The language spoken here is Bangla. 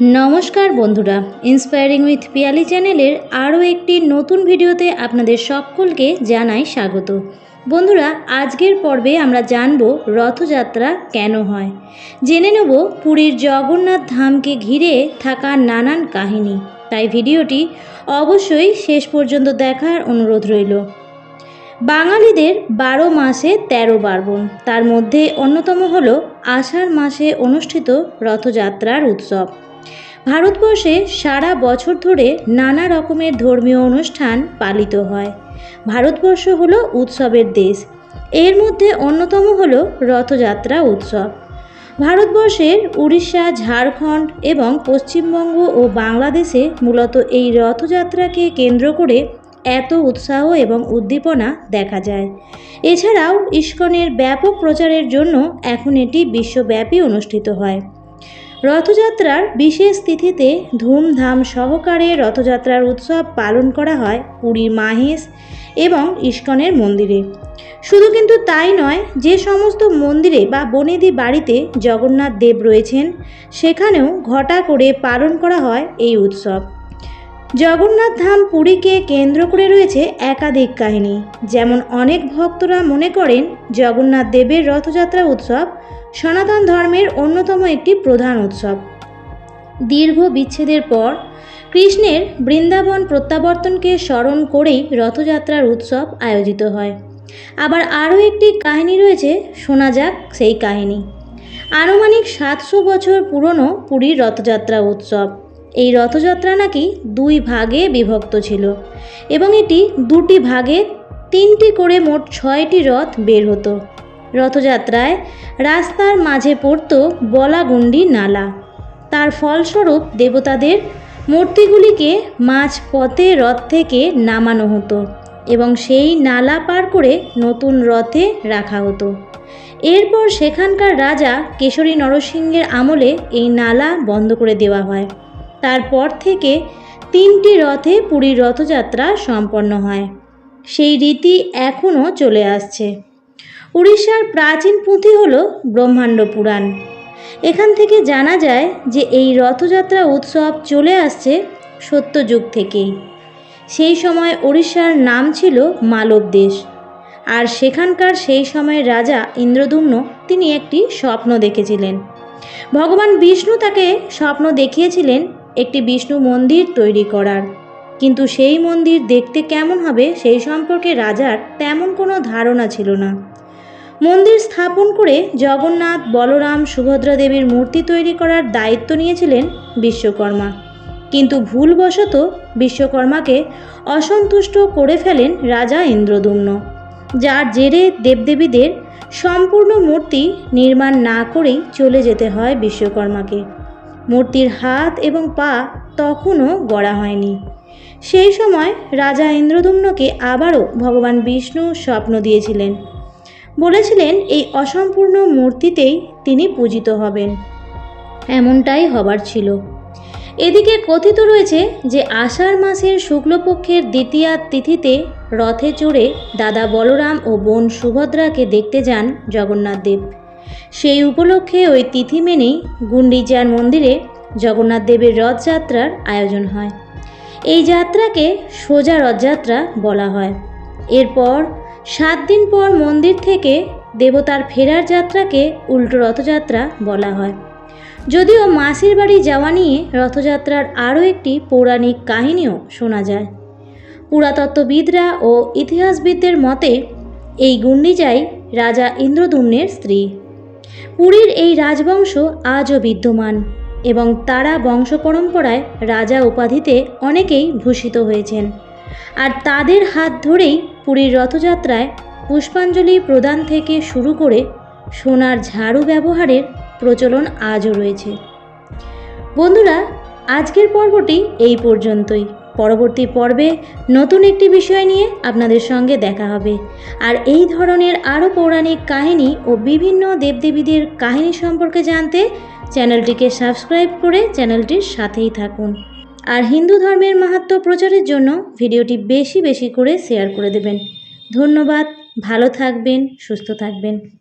নমস্কার বন্ধুরা ইন্সপায়ারিং উইথ পিয়ালি চ্যানেলের আরও একটি নতুন ভিডিওতে আপনাদের সকলকে জানাই স্বাগত। বন্ধুরা, আজকের পর্বে আমরা জানব রথযাত্রা কেন হয়। জেনে নেব পুরীর জগন্নাথ ধামকে ঘিরে থাকা নানান কাহিনী। তাই ভিডিওটি অবশ্যই শেষ পর্যন্ত দেখার অনুরোধ রইল। বাঙালিদের বারো মাসে তেরো পার্বণ, তার মধ্যে অন্যতম হল আষাঢ় মাসে অনুষ্ঠিত রথযাত্রার উৎসব। ভারতবর্ষে সারা বছর ধরে নানা রকমের ধর্মীয় অনুষ্ঠান পালিত হয়। ভারতবর্ষ হলো উৎসবের দেশ। এর মধ্যে অন্যতম হল রথযাত্রা উৎসব। ভারতবর্ষের উড়িষ্যা, ঝাড়খণ্ড এবং পশ্চিমবঙ্গ ও বাংলাদেশে মূলত এই রথযাত্রাকে কেন্দ্র করে এত উৎসাহ এবং উদ্দীপনা দেখা যায়। এছাড়াও ইস্কনের ব্যাপক প্রচারের জন্য এখন এটি বিশ্বব্যাপী অনুষ্ঠিত হয়। রথযাত্রার বিশেষ তিথিতে ধুমধাম সহকারে রথযাত্রার উৎসব পালন করা হয় পুরীর মাহেশ এবং ইস্কনের মন্দিরে। শুধু কিন্তু তাই নয়, যে সমস্ত মন্দিরে বা বনেদি বাড়িতে জগন্নাথ দেব রয়েছেন, সেখানেও ঘটা করে পালন করা হয় এই উৎসব। জগন্নাথ ধাম পুরীকে কেন্দ্র করে রয়েছে একাধিক কাহিনী। যেমন অনেক ভক্তরা মনে করেন, জগন্নাথ দেবের রথযাত্রা উৎসব সনাতন ধর্মের অন্যতম একটি প্রধান উৎসব। দীর্ঘ বিচ্ছেদের পর কৃষ্ণের বৃন্দাবন প্রত্যাবর্তনকে স্মরণ করেই রথযাত্রার উৎসব আয়োজিত হয়। আবার আরও একটি কাহিনী রয়েছে, শোনা যাক সেই কাহিনী। আনুমানিক সাতশো বছর পুরনো পুরীর রথযাত্রা উৎসব। এই রথযাত্রা নাকি দুই ভাগে বিভক্ত ছিল এবং এটি দুটি ভাগে তিনটি করে মোট ছয়টি রথ বের হতো। রথযাত্রায় রাস্তার মাঝে পড়ত বলাগুন্ডি নালা। তার ফলস্বরূপ দেবতাদের মূর্তিগুলিকে মাঝ পথে রথ থেকে নামানো হতো এবং সেই নালা পার করে নতুন রথে রাখা হতো। এরপর সেখানকার রাজা কেশরী নরসিংহের আমলে এই নালা বন্ধ করে দেওয়া হয়। তারপর থেকে তিনটি রথে পুরীর রথযাত্রা সম্পন্ন হয়। সেই রীতি এখনও চলে আসছে। উড়িষ্যার প্রাচীন পুঁথি হল ব্রহ্মাণ্ড পুরাণ। এখান থেকে জানা যায় যে এই রথযাত্রা উৎসব চলে আসছে সত্যযুগ থেকেই সেই সময় উড়িষ্যার নাম ছিল মালব দেশ। আর সেখানকার সেই সময়ের রাজা ইন্দ্রদুম্ন তিনি একটি স্বপ্ন দেখেছিলেন। ভগবান বিষ্ণু তাকে স্বপ্ন দেখিয়েছিলেন একটি বিষ্ণু মন্দির তৈরি করার। কিন্তু সেই মন্দির দেখতে কেমন হবে সেই সম্পর্কে রাজার তেমন কোনো ধারণা ছিল না। মন্দির স্থাপন করে জগন্নাথ, বলরাম, সুভদ্রা দেবীর মূর্তি তৈরি করার দায়িত্ব নিয়েছিলেন বিশ্বকর্মা। কিন্তু ভুলবশত বিশ্বকর্মাকে অসন্তুষ্ট করে ফেলেন রাজা ইন্দ্রদুম্ন, যার জেরে দেবদেবীদের সম্পূর্ণ মূর্তি নির্মাণ না করেই চলে যেতে হয় বিশ্বকর্মাকে। মূর্তির হাত এবং পা তখনও গড়া হয়নি। সেই সময় রাজা ইন্দ্রদুম্নকে আবারও ভগবান বিষ্ণু স্বপ্ন দিয়েছিলেন। বলেছিলেন এই অসম্পূর্ণ মূর্তিতেই তিনি পূজিত হবেন। এমনটাই হবার ছিল। এদিকে কথিত রয়েছে যে আষাঢ় মাসের শুক্লপক্ষের দ্বিতীয়া তিথিতে রথে চড়ে দাদা বলরাম ও বোন সুভদ্রাকে দেখতে যান জগন্নাথ দেব। সেই উপলক্ষে ওই তিথি মেনেই গুন্ডিচার মন্দিরে জগন্নাথ দেবের রথযাত্রার আয়োজন হয়। এই যাত্রাকে সোজা রথযাত্রা বলা হয়। এরপর সাত দিন পর মন্দির থেকে দেবতার ফেরার যাত্রাকে উল্টো রথযাত্রা বলা হয়। যদিও মাসির বাড়ি যাওয়া নিয়ে রথযাত্রার আরও একটি পৌরাণিক কাহিনীও শোনা যায়। পুরাতত্ত্ববিদরা ও ইতিহাসবিদদের মতে, এই গুন্ডিজাই রাজা ইন্দ্রদুম্নের স্ত্রী। পুরীর এই রাজবংশ আজও বিদ্যমান এবং তারা বংশ পরম্পরায় রাজা উপাধিতে অনেকেই ভূষিত হয়েছেন। আর তাদের হাত ধরেই পুরীর রথযাত্রায় পুষ্পাঞ্জলি প্রদান থেকে শুরু করে সোনার ঝাড়ু ব্যবহারের প্রচলন আজও রয়েছে। বন্ধুরা, আজকের পর্বটি এই পর্যন্তই। পরবর্তী পর্বে নতুন একটি বিষয় নিয়ে আপনাদের সঙ্গে দেখা হবে। আর এই ধরনের আরও পৌরাণিক কাহিনী ও বিভিন্ন দেবদেবীদের কাহিনী সম্পর্কে জানতে চ্যানেলটিকে সাবস্ক্রাইব করে চ্যানেলটির সাথেই থাকুন। আর হিন্দু ধর্মের মাহাত্ম প্রচারের জন্য ভিডিওটি বেশি বেশি করে শেয়ার করে দেবেন। ধন্যবাদ, ভালো থাকবেন, সুস্থ থাকবেন।